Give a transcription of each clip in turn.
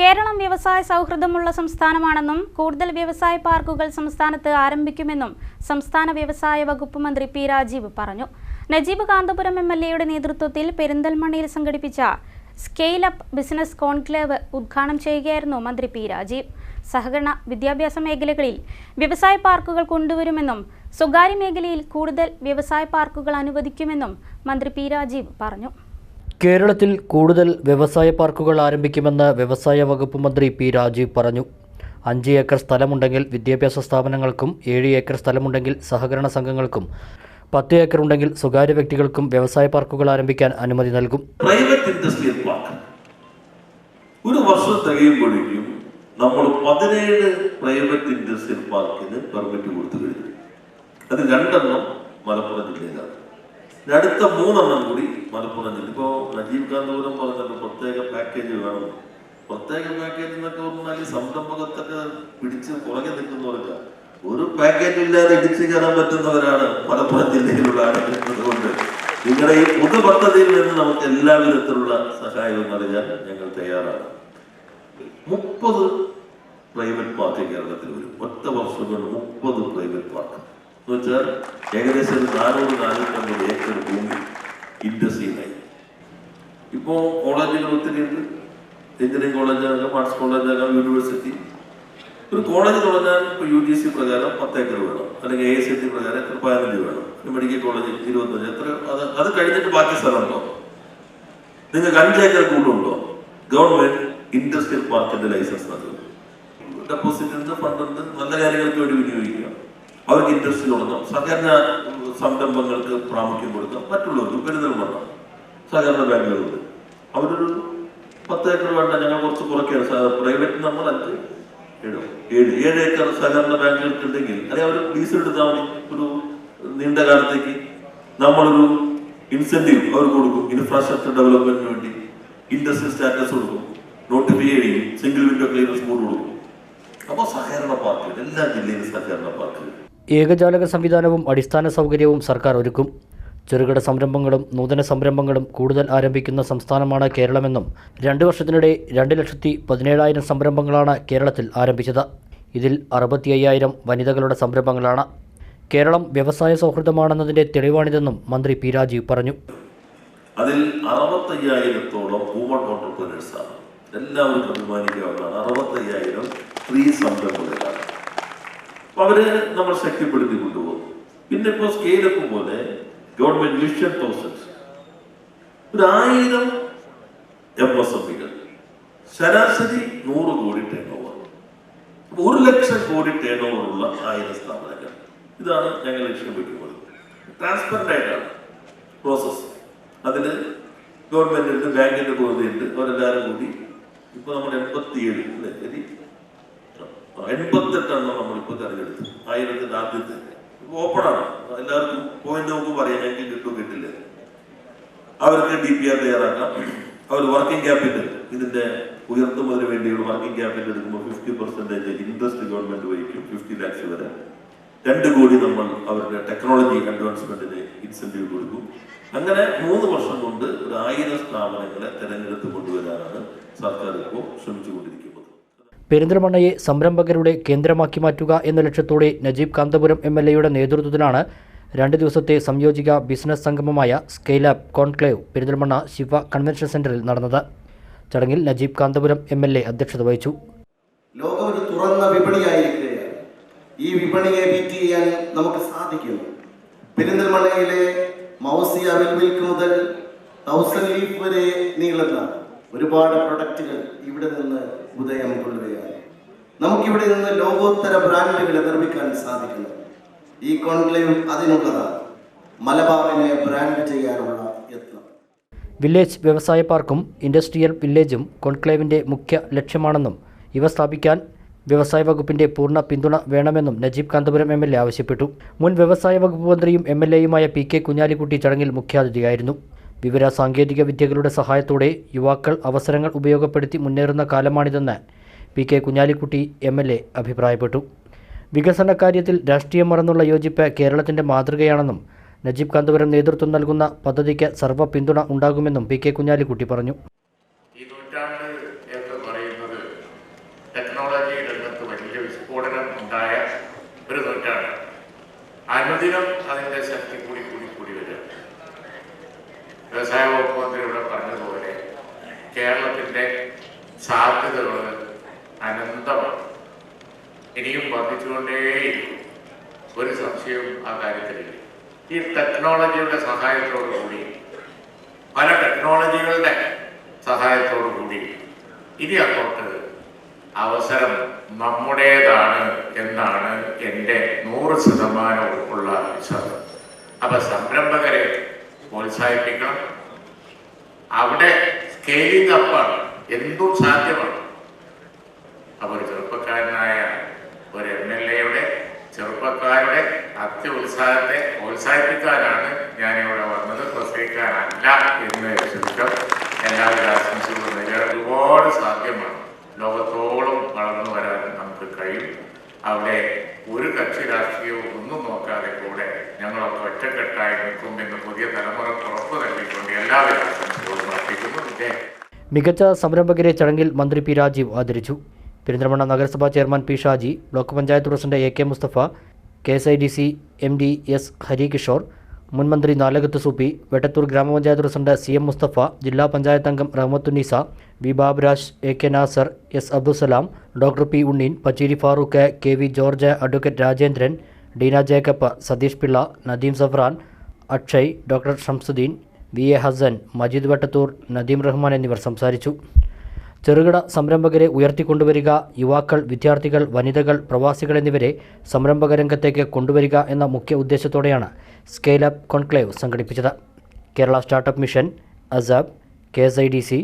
കേരളം വ്യവസായ സൗഹൃദമുള്ള സംസ്ഥാനമാണെന്നും കൂടുതൽ വ്യവസായ പാർക്കുകൾ സംസ്ഥാനത്ത് ആരംഭിക്കുമെന്നും സംസ്ഥാന വ്യവസായ വകുപ്പ് മന്ത്രി പി രാജീവ് പറഞ്ഞു. നജീബ് കാന്തപുരം എം എൽ എയുടെ നേതൃത്വത്തിൽ പെരിന്തൽമണ്ണയിൽ സംഘടിപ്പിച്ച സ്കെയിൽ അപ്പ് ബിസിനസ് കോൺക്ലേവ് ഉദ്ഘാടനം ചെയ്യുകയായിരുന്നു മന്ത്രി പി രാജീവ്. സഹകരണ വിദ്യാഭ്യാസ മേഖലകളിൽ വ്യവസായ പാർക്കുകൾ കൊണ്ടുവരുമെന്നും സ്വകാര്യ മേഖലയിൽ കൂടുതൽ വ്യവസായ പാർക്കുകൾ അനുവദിക്കുമെന്നും മന്ത്രി പി രാജീവ് പറഞ്ഞു. കേരളത്തിൽ കൂടുതൽ വ്യവസായ പാർക്കുകൾ ആരംഭിക്കുമെന്ന് വ്യവസായ വകുപ്പ് മന്ത്രി പി രാജീവ് പറഞ്ഞു. അഞ്ച് ഏക്കർ സ്ഥലമുണ്ടെങ്കിൽ വിദ്യാഭ്യാസ സ്ഥാപനങ്ങൾക്കും ഏഴ് ഏക്കർ സ്ഥലമുണ്ടെങ്കിൽ സഹകരണ സംഘങ്ങൾക്കും പത്ത് ഏക്കർ ഉണ്ടെങ്കിൽ സ്വകാര്യ വ്യക്തികൾക്കും വ്യവസായ പാർക്കുകൾ ആരംഭിക്കാൻ അനുമതി നൽകും. പ്രൈവറ്റ് ഇൻഡസ്ട്രിയൽ പാർക്ക് ഒരു വർഷം തികയുമ്പോഴേക്കും നമ്മൾ പതിനേഴ് പ്രൈവറ്റ് ഇൻഡസ്ട്രിയൽ പാർക്കിന് പെർമിറ്റ് കൊടുത്തു കഴിഞ്ഞു. അത് രണ്ടെണ്ണം മലപ്പുറം ജില്ലയിലാണ്. അടുത്ത മൂന്നെണ്ണം കൂടി മലപ്പുറം ജില്ല ഇപ്പോ നജീബ് കാന്തപുരം പറഞ്ഞല്ലോ പ്രത്യേക പാക്കേജ് വേണം. പ്രത്യേക പാക്കേജ് എന്നൊക്കെ പറഞ്ഞാൽ സംരംഭകത്തൊക്കെ പിടിച്ച് പുറകെ നിൽക്കുന്നവർക്ക് ഒരു പാക്കേജ് ഇല്ലാതെ ഇടിച്ചു കയറാൻ പറ്റുന്നവരാണ് മലപ്പുറം ജില്ലയിലുള്ള ആളുകൾ നിങ്ങളുടെ ഈ പൊതു പദ്ധതിയിൽ നിന്ന് നമുക്ക് എല്ലാ വിധത്തിലുള്ള സഹായവും നൽകാൻ ഞങ്ങൾ തയ്യാറാണ്. മുപ്പത് പ്രൈവറ്റ് പാർക്ക് കേരളത്തിൽ വരും. ഒറ്റ വർഷം കൊണ്ട് മുപ്പത് പ്രൈവറ്റ് പാർക്ക് എന്ന് വെച്ചാൽ ഏകദേശം ഒരു നാനൂറ് നാനൂറ്റമ്പത് ഏക്കർ ഭൂമി ഇൻഡസ്ട്രിയിലായി. ഇപ്പോ കോളേജുകൾ ഒത്തിരി ഉണ്ട്. എഞ്ചിനീയറിംഗ് കോളേജാകാം ആർട്സ് കോളേജാകാം യൂണിവേഴ്സിറ്റി ഒരു കോളേജ് തുടങ്ങാൻ ഇപ്പോൾ യു ജി സി പ്രകാരം പത്ത് ഏക്കർ വേണം. അല്ലെങ്കിൽ എ എസ് സി പ്രകാരം എത്ര പതിനഞ്ച് വേണം. മെഡിക്കൽ കോളേജ് ഇരുപത്തഞ്ച് എത്ര? അത് അത് കഴിഞ്ഞിട്ട് ബാക്കി സ്ഥലമുണ്ടോ? നിങ്ങൾക്ക് അഞ്ച് ഏക്കർ കൂടുണ്ടോ? ഗവൺമെന്റ് ഇൻഡസ്ട്രിയൽ പാർക്കിന്റെ ലൈസൻസ് നൽകും ഡെപ്പോസിറ്റ് ഉണ്ട് ഫണ്ട് ഉണ്ട് നല്ല കാര്യങ്ങൾക്ക് വേണ്ടി വിനിയോഗിക്കുക അവർക്ക് ഇൻട്രസ്റ്റ് കൊടുക്കാം. സഹകരണ സംരംഭങ്ങൾക്ക് പ്രാമുഖ്യം കൊടുക്കാം. മറ്റുള്ളവർക്ക് പെരുന്തൽമണ്ണ സഹകരണ ബാങ്കുകളുണ്ട്. അവരൊരു പത്ത് ഏക്കർ വേണ്ട ഞങ്ങൾ കുറച്ച് കുറയ്ക്കുകയാണ്. പ്രൈവറ്റ് നമ്മൾ അഞ്ച് ഏഴ് ഏഴ് ഏഴ് ഏക്കർ സഹകരണ ബാങ്കുകൾക്ക് ഉണ്ടെങ്കിൽ അല്ലെങ്കിൽ അവർ ലീസ് എടുത്താൽ മതി. ഒരു നീണ്ട കാലത്തേക്ക് നമ്മളൊരു ഇൻസെന്റീവ് അവർ കൊടുക്കും. ഇൻഫ്രാസ്ട്രക്ചർ ഡെവലപ്മെന്റിന് വേണ്ടി ഇൻഡസ്ട്രി സ്റ്റാറ്റസ് കൊടുക്കും. നോട്ടിഫൈ ചെയ്യും സിംഗിൾ വിൻഡോ ക്ലിയറൻസ് സ്കൂൾ കൊടുക്കും. അപ്പോൾ സഹകരണ പാർക്കുകൾ എല്ലാ ജില്ലയിലും സഹകരണ പാർക്കുകൾ. ഏകജാലക സംവിധാനവും അടിസ്ഥാന സൗകര്യവും സർക്കാർ ഒരുക്കും. ചെറുകിട സംരംഭങ്ങളും നൂതന സംരംഭങ്ങളും കൂടുതൽ ആരംഭിക്കുന്ന സംസ്ഥാനമാണ് കേരളമെന്നും രണ്ട് വർഷത്തിനിടെ രണ്ട് ലക്ഷത്തി പതിനേഴായിരം സംരംഭങ്ങളാണ് കേരളത്തിൽ ആരംഭിച്ചത്. ഇതിൽ അറുപത്തി അയ്യായിരം വനിതകളുടെ സംരംഭങ്ങളാണ്. കേരളം വ്യവസായ സൗഹൃദമാണെന്നതിന്റെ തെളിവാണിതെന്നും മന്ത്രി പി രാജീവ് പറഞ്ഞു. അതിൽ അറുപത്തയ്യായിരത്തോളം എല്ലാവർക്കും അഭിമാനിക്കാവുന്നതാണ്. അറുപത്തയ്യായിരം സ്ത്രീ സംരംഭകരാണ്. അവരെ നമ്മൾ ശക്തിപ്പെടുത്തി കൊണ്ടുപോകും. പിന്നെ ഇപ്പോൾ സ്കെയിലപ്പ് പോലെ ഗവൺമെന്റ് മിഷൻ തൗസൻഡ് ഒരു ആയിരം എം എസ് എം പികൾ ശരാശരി നൂറ് കോടി ടേൺ ഓവർ ഒരു ലക്ഷം കോടി ടേൺ ഓവർ ഉള്ള ആയിരം സ്ഥാപനങ്ങൾ. ഇതാണ് ഞങ്ങൾ ലക്ഷ്യം വയ്ക്കുന്നത് ട്രാൻസ്പെറന്റ് ആയിട്ടാണ് പ്രോസസ് അതിന് ഗവൺമെന്റിന്റെ ബാങ്കിന്റെ പോകുന്നുണ്ട് അവരെല്ലാവരും കൂടി ഇപ്പൊ നമ്മൾ എൺപത്തിയേഴ് അല്ലേ? എൺപത്തെട്ടെണ്ണം നമ്മളിപ്പോ തെരഞ്ഞെടുത്തത് ആയിരത്തിന്റെ ആദ്യത്തെ ഓപ്പണാണ് എല്ലാവർക്കും പോയിന്റ് നമുക്ക് പറയാം. ഞങ്ങൾക്ക് കിട്ടും കിട്ടില്ല. അവർക്ക് ഡി പി ആർ തയ്യാറാക്കാം. അവർ വർക്കിംഗ് ക്യാപിറ്റൽ ഇതിന്റെ ഉയർത്തുന്നതിന് വേണ്ടിയുള്ള വർക്കിംഗ് ക്യാപിറ്റൽ എടുക്കുമ്പോൾ ഫിഫ്റ്റി പെർസെന്റേജ് ഇൻട്രസ്റ്റ് ഗവൺമെന്റ് വഹിക്കും. ഫിഫ്റ്റി ലാക്സ് വരെ. രണ്ട് കോടി നമ്മൾ അവരുടെ ടെക്നോളജി അഡ്വാൻസ്മെന്റിന് ഇൻസെന്റീവ് കൊടുക്കും. അങ്ങനെ മൂന്ന് വർഷം കൊണ്ട് ഒരു ആയിരം സ്ഥാപനങ്ങളെ തെരഞ്ഞെടുത്ത് കൊണ്ടുവരാനാണ് സർക്കാർ ഇപ്പോൾ ശ്രമിച്ചുകൊണ്ടിരിക്കുന്നത്. പെരിന്തൽമണ്ണയെ സംരംഭകരുടെ കേന്ദ്രമാക്കി മാറ്റുക എന്ന ലക്ഷ്യത്തോടെ നജീബ് കാന്തപുരം എം എൽ എയുടെ നേതൃത്വത്തിലാണ് രണ്ട് ദിവസത്തെ സംയോജിക ബിസിനസ് സംഗമമായ സ്കെയിലാബ് കോൺക്ലേവ് പെരിന്തൽമണ്ണ ശിവ കൺവെൻഷൻ സെന്ററിൽ നടന്നത്. ചടങ്ങിൽ Najeeb Kanthapuram M L A അധ്യക്ഷത വഹിച്ചു. ലോകം ഒരു തുറന്ന വിപണിയായിരിക്കുകയാണ് ഈ വിപണിയെ ബീറ്റ് ചെയ്യാൻ നമുക്ക് സാധിക്കും പെരിന്തൽമണ്ണയിലെ മൗസിയ മിൽക്ക് മുതൽ തൗസൻഡ് ലീഫ് വരെ നീളുന്ന ഒരുപാട് പ്രൊഡക്റ്റുകൾ ഇവിടെ നിന്ന് ഉദയം കൊള്ളുകയാണ്. നമുക്കിവിടെ നിന്ന് ലോകോത്തര ബ്രാൻഡുകളെ നിർമ്മിക്കാൻ സാധിക്കുന്നു. ഈ കോൺക്ലേവ് അതിനുള്ളതാണ്. മലബാറിനെ ബ്രാൻഡ് ചെയ്യാനുള്ള യത്നം. വില്ലേജ് വ്യവസായ പാർക്കും ഇൻഡസ്ട്രിയൽ വില്ലേജും കോൺക്ലേവിന്റെ മുഖ്യ ലക്ഷ്യമാണെന്നും ഇവ സ്ഥാപിക്കാൻ വ്യവസായ വകുപ്പിന്റെ പൂർണ പിന്തുണ വേണമെന്നും Najeeb Kanthapuram M L A ആവശ്യപ്പെട്ടു. മുൻ വ്യവസായ വകുപ്പ് മന്ത്രിയും എം എൽ എയുമായ പി കെ കുഞ്ഞാലിക്കുട്ടി ചടങ്ങിൽ മുഖ്യാതിഥിയായിരുന്നു. വിവര സാങ്കേതിക വിദ്യകളുടെ സഹായത്തോടെ യുവാക്കൾ അവസരങ്ങൾ ഉപയോഗപ്പെടുത്തി മുന്നേറുന്ന കാലമാണിതെന്ന് P K Kunhalikutty M L A അഭിപ്രായപ്പെട്ടു. വികസന കാര്യത്തിൽ രാഷ്ട്രീയം മറന്നുള്ള യോജിപ്പ് കേരളത്തിന്റെ മാതൃകയാണെന്നും നജീബ് കാന്തപുരം നേതൃത്വം നൽകുന്ന പദ്ധതിക്ക് സർവ പിന്തുണ ഉണ്ടാകുമെന്നും പി കെ കുഞ്ഞാലിക്കുട്ടി പറഞ്ഞു. ഈ ടെക്നോളജി രംഗത്ത് വലിയ വിസ്ഫോടനം ഉണ്ടായ ഒരു നൂറ്റാണ്ട്. അനുദിനം അതിന്റെ ശക്തി കൂടി കൂടി കൂടി വരിക വ്യവസായ വകുപ്പ് മന്ത്രി ഇവിടെ പറഞ്ഞതുപോലെ കേരളത്തിന്റെ സാധ്യതകൾ അനന്തമാണ്. ഇനിയും വർദ്ധിച്ചുകൊണ്ടേയിരിക്കും. ഒരു സംശയവും ആ കാര്യത്തിലില്ല. ഈ ടെക്നോളജിയുടെ സഹായത്തോടു കൂടി പല ടെക്നോളജികളുടെ സഹായത്തോടു കൂടി ഇനി അങ്ങോട്ട് അവസരം നമ്മുടേതാണ് എന്നാണ് എന്റെ നൂറ് ശതമാനം ഉള്ള വിശ്വാസം അപ്പൊ സംരംഭകരെ പ്രോത്സാഹിപ്പിക്കണം. അവിടെ സ്കെയിലിംഗ് അപ്പാണ് എന്തും സാധ്യമാണ്. അപ്പോൾ ചെറുപ്പക്കാരനായ ഒരു എം എൽ എയുടെ ചെറുപ്പക്കാരുടെ അത്യുത്സാഹത്തെ പ്രോത്സാഹിപ്പിക്കാനാണ് ഇവിടെ വന്നത്. പ്രസംഗിക്കാനല്ല എന്ന് ചുരുക്കം എല്ലാവരും ആശംസകളും നേരുക. ഒരുപാട് സാധ്യമാണ്. ലോകത്തോളം വളർന്നു വരാൻ നമുക്ക് കഴിയും. അവിടെ ഒരു കക്ഷി രാഷ്ട്രീയവും ഒന്നും നോക്കാതെ കൂടെ ഞങ്ങളൊക്കെ ഒറ്റക്കെട്ടായി നിൽക്കും എന്ന് പുതിയ തലമുറ ഉറപ്പ് നൽകിക്കൊണ്ട് എല്ലാവരും മികച്ച സംരംഭകരെ ചടങ്ങിൽ മന്ത്രി പി രാജീവ് ആദരിച്ചു. പെരിന്തൽമണ്ണ നഗരസഭാ chairman P Shaji block panchayat president A K Mustafa K S I D C M D S Harikishore മുൻ മന്ത്രി നാലകത്ത് സുബി വെട്ടത്തൂർ ഗ്രാമപഞ്ചായത്ത് പ്രസിഡന്റ് സി എം മുസ്തഫ ജില്ലാ പഞ്ചായത്ത് അംഗം Rahmathunnisa V Baburaj A K Nasar S Abdussalam doctor P Unneen Pacheri Farooq K V George advocate Rajendran Deena Jacob Satheesh Pillai Nadeem Safran Akshay doctor Shamsuddin V A Hasan Majeed Vattathur Nadeem Rahman എന്നിവർ സംസാരിച്ചു. ചെറുകിട സംരംഭകരെ ഉയർത്തിക്കൊണ്ടുവരിക യുവാക്കൾ വിദ്യാർത്ഥികൾ വനിതകൾ പ്രവാസികൾ എന്നിവരെ സംരംഭക രംഗത്തേക്ക് കൊണ്ടുവരിക എന്ന മുഖ്യ ഉദ്ദേശത്തോടെയാണ് സ്കെയിൽ അപ്പ് കോൺക്ലേവ് സംഘടിപ്പിച്ചത്. Kerala startup mission ASAP K S I D C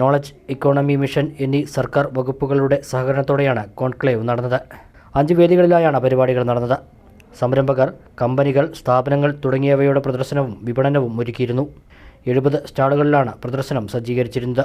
knowledge economy mission എന്നീ സർക്കാർ വകുപ്പുകളുടെ സഹകരണത്തോടെയാണ് കോൺക്ലേവ് നടന്നത്. അഞ്ച് വേദികളിലായാണ് പരിപാടികൾ നടന്നത്. സംരംഭകർ കമ്പനികൾ സ്ഥാപനങ്ങൾ തുടങ്ങിയവയുടെ പ്രദർശനവും വിപണനവും ഒരുക്കിയിരുന്നു. എഴുപത് സ്റ്റാളുകളിലാണ് പ്രദർശനം സജ്ജീകരിച്ചിരുന്നത്.